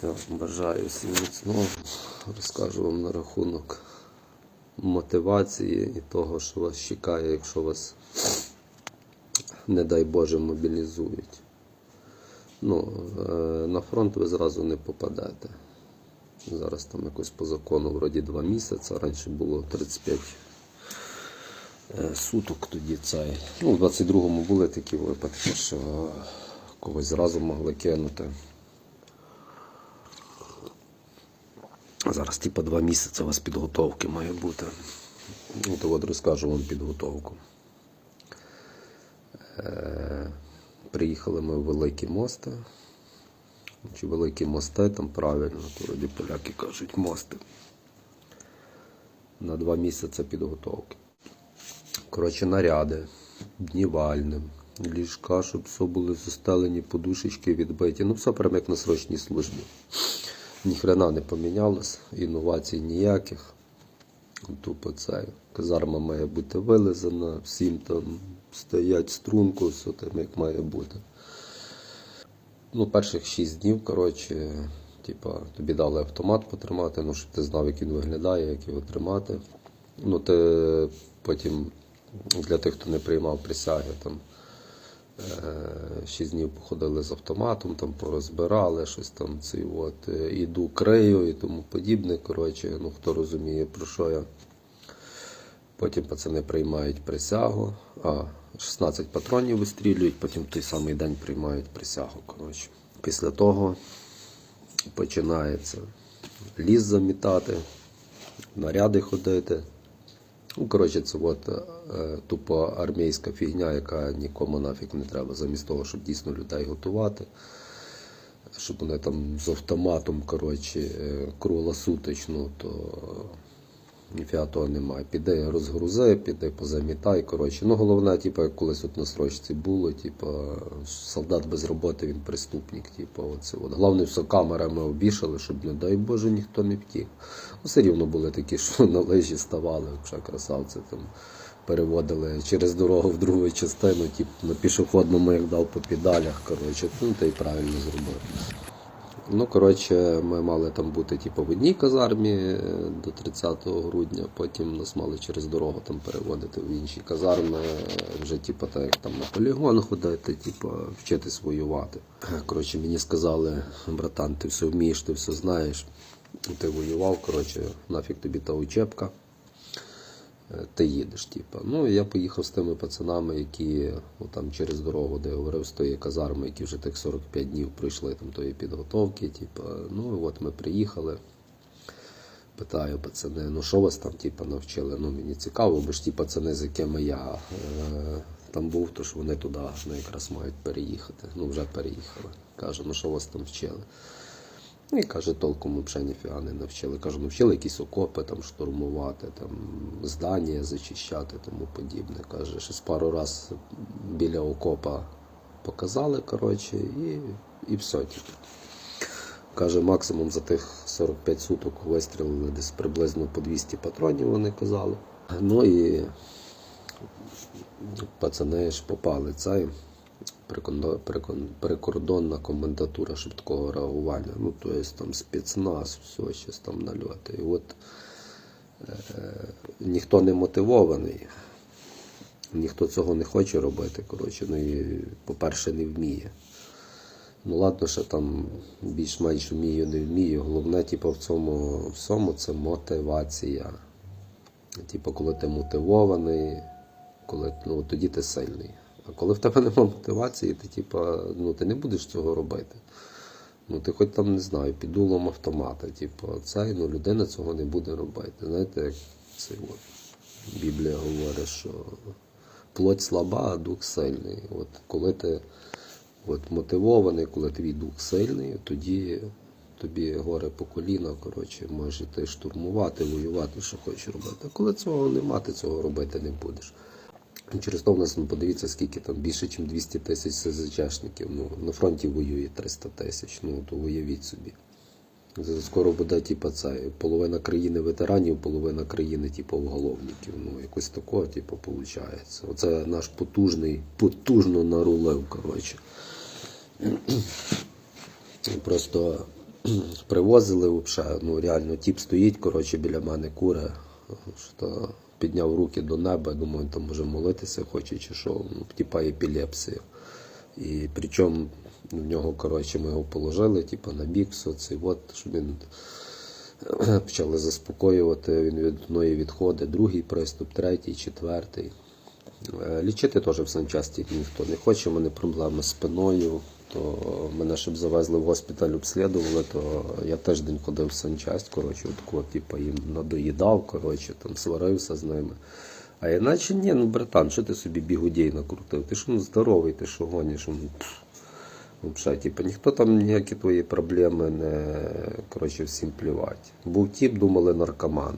Так, бажаю всім міцного. Розкажу вам на рахунок мотивації і того, що вас чекає, якщо вас, не дай Боже, мобілізують. Ну, е, на фронт ви зразу не попадете. Зараз там якось по закону вроді 2 місяці, раніше було 35 е, суток тоді цей. Ну, в 22-му були такі випадки, що когось зразу могли кинути. Зараз, типа, два місяці у вас підготовки має бути. То от розкажу вам підготовку. Е, приїхали ми в Великі Мости. Чи Великі Мости, там правильно, вроді поляки кажуть мости. На два місяці підготовки. Коротше, наряди, днівальне, ліжка, щоб все були застелені, подушечки відбиті. Ну, все прямо як на срочній службі. Ніхрена не помінялось, інновацій ніяких. Тупо це казарма має бути вилизана, всім там стоять струнку, все там як має бути. Ну, перших 6 днів, коротше, типа, тобі дали автомат потримати, ну, щоб ти знав, як він виглядає, як його тримати. Ну, ти потім для тих, хто не приймав присяги, там Е, Шість днів походили з автоматом, там порозбирали щось там, ці от, е, іду крию і тому подібне. Коротше, ну хто розуміє, про що я. Потім пацани приймають присягу, а 16 патронів вистрілюють, потім в той самий день приймають присягу. Коротше. Після того починається ліс замітати, наряди ходити. Ну, коротше, це от е, тупо армійська фігня, яка нікому нафіг не треба, замість того, щоб дійсно людей готувати, щоб вони там з автоматом, коротше, е, круглосуточно, то того немає. Піди розгрузи, піди позамітай. Коротше. Ну, головне, типу, як колись от на срочці було, типу, солдат без роботи, він преступник. Типу, оце от. Головне, все камерами обішали, щоб, не дай Боже, ніхто не втік. Ну, все рівно були такі, що на лижі ставали, вже красавці там. Переводили через дорогу в другу частину, типу, на пішохідному, як дав по педалях, коротше, ну, та й правильно зробив. Ну, коротше, ми мали там бути типу, в одній казармі е, до 30 грудня, потім нас мали через дорогу там переводити в інші казарми, е, вже типу, так там на полігон ходити, типу, вчитись воювати. Коротше, мені сказали, братан, ти все вмієш, ти все знаєш, ти воював, коротше, нафіг тобі та учебка. Е, Ти їдеш, типу. Ну, я поїхав з тими пацанами, які ну, там через дорогу, де я говорив, з тої казарми, які вже тих 45 днів пройшли там тої підготовки. Типу. Ну, от ми приїхали. Питаю пацани, ну що вас там типу, навчили? Ну, мені цікаво, бо ж ті пацани, з якими я е, там був, то ж вони туди ну, якраз мають переїхати. Ну, вже переїхали. Каже, ну що вас там вчили? Ну і каже, толком взагалі ніфіга не навчили. Кажу, навчили якісь окопи там штурмувати, там здання зачищати, тому подібне. Каже, щось пару раз біля окопа показали, коротше, і, і все. Типу. Каже, максимум за тих 45 суток вистрілили десь приблизно по 200 патронів, вони казали. Ну і пацани ж попали цей прикордонна комендатура швидкого реагування. Ну, то є там спецназ, все, щось там нальоти. І от е, ніхто не мотивований, ніхто цього не хоче робити. Коротше, ну і, по-перше, не вміє. Ну ладно, що там більш-менш вмію, не вмію. Головне, типу, в цьому всьому це мотивація. Типу, коли ти мотивований, коли, ну, тоді ти сильний. А коли в тебе немає мотивації, ти, типу, ну, ти не будеш цього робити. Ну, ти хоч там не знаю, під дулом автомата, типу, цей, ну, людина цього не буде робити. Знаєте, як це от, Біблія говорить, що плоть слаба, а дух сильний. От коли ти от, мотивований, коли твій дух сильний, тоді тобі горе по коліна, коротше, можеш ти штурмувати, воювати, що хочеш робити. А коли цього нема, ти цього робити не будеш. І через то в нас ну, подивіться, скільки там більше, ніж 200 тисяч СЗЧшників. Ну, на фронті воює 300 тисяч. Ну то уявіть собі. Скоро буде, типу, це половина країни ветеранів, половина країни, типу, уголовників. Ну, якось такого, типу, виходить. Оце наш потужний, потужно нарулив, коротше. Просто привозили взагалі, ну реально тіп стоїть, коротше, біля мене куре, що підняв руки до неба, думаю, там може молитися хоче чи що, ну, типа епілепсія. І причому в нього, коротше, ми його положили, типа на бік, все от, щоб він почали заспокоювати, він від одної відходить, другий приступ, третій, четвертий. Е, Лічити теж в санчасті ніхто не хоче, у мене проблеми з спиною, то мене щоб завезли в госпіталь, обслідували, то я тиждень ходив в санчасть, коротше, от, типу, їм надоїдав, коротше, там сварився з ними. А іначе ні, ну братан, що ти собі бігудей накрутив? Ти ж ну здоровий, ти що гониш? Ну. Взагалі, типу, ніхто там ніякі твої проблеми не коротше, всім плювати. Був тіп, думали наркоман.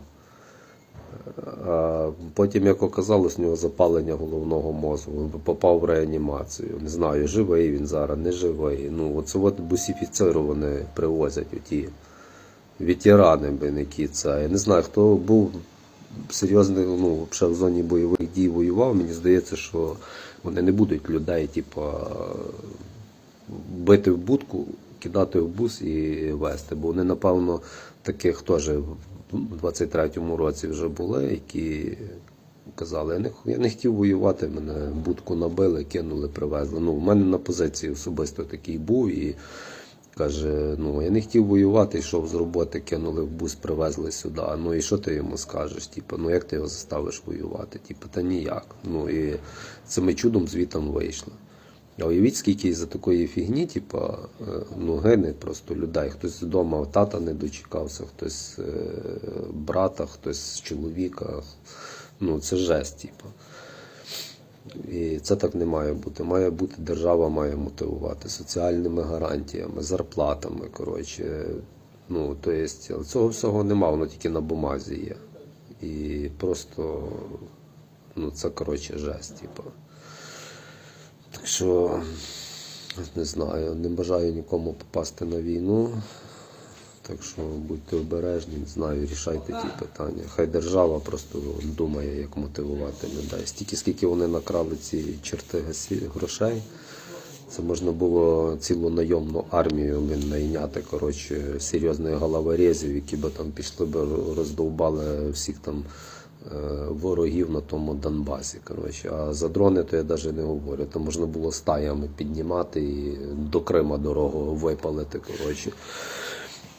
А потім, як оказалось, у нього запалення головного мозку, він попав в реанімацію. Не знаю, живий він зараз, не живий. Ну, оце от бусифіцировані привозять оті ветерани, які це. Я не знаю, хто був серйозний, ну, взагалі в зоні бойових дій воював, мені здається, що вони не будуть людей, типу, бити в будку, кидати в бус і вести. Бо вони, напевно, таких теж в 23-му році вже були, які казали, я не, я не хотів воювати, мене будку набили, кинули, привезли. Ну, в мене на позиції особисто такий був і каже: ну, я не хотів воювати, йшов з роботи, кинули в бус, привезли сюди. Ну і що ти йому скажеш? Типу, ну як ти його заставиш воювати? Типу, та ніяк. Ну і цими чудом звітом вийшло. А уявіть, скільки із-за такої фігні, типа, е, ну, гине просто людей. Хтось вдома тата не дочекався, хтось е, брата, хтось чоловіка. Ну, це жесть, типа. І це так не має бути. Має бути держава має мотивувати соціальними гарантіями, зарплатами. Коротше. Ну, то але цього всього нема, воно тільки на бумазі є. І просто ну, це коротше жесть, типу. Так що, не знаю, не бажаю нікому попасти на війну. Так що будьте обережні, не знаю, рішайте ті питання. Хай держава просто думає, як мотивувати людей. Стільки, скільки вони накрали ці черти грошей, це можна було цілу найомну армію блін, найняти, коротше, серйозних головорезів, які би там пішли би роздовбали всіх там ворогів на тому Донбасі. Коротше. А за дрони то я навіть не говорю. Там можна було стаями піднімати і до Крима дорогу випалити. Коротше.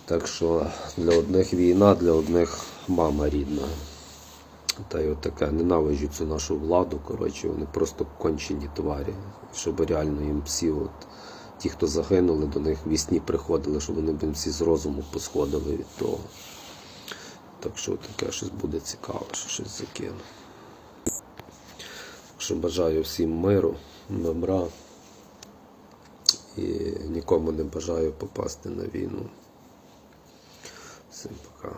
Так що для одних війна, для одних мама рідна. Та й от таке, ненавиджу цю нашу владу, коротше, вони просто кончені тварі. Щоб реально їм всі, от, ті, хто загинули, до них вісні приходили, щоб вони б всі з розуму посходили від того. Так що таке щось буде цікаве, що щось закину. Так що бажаю всім миру, добра. І нікому не бажаю попасти на війну. Всім пока.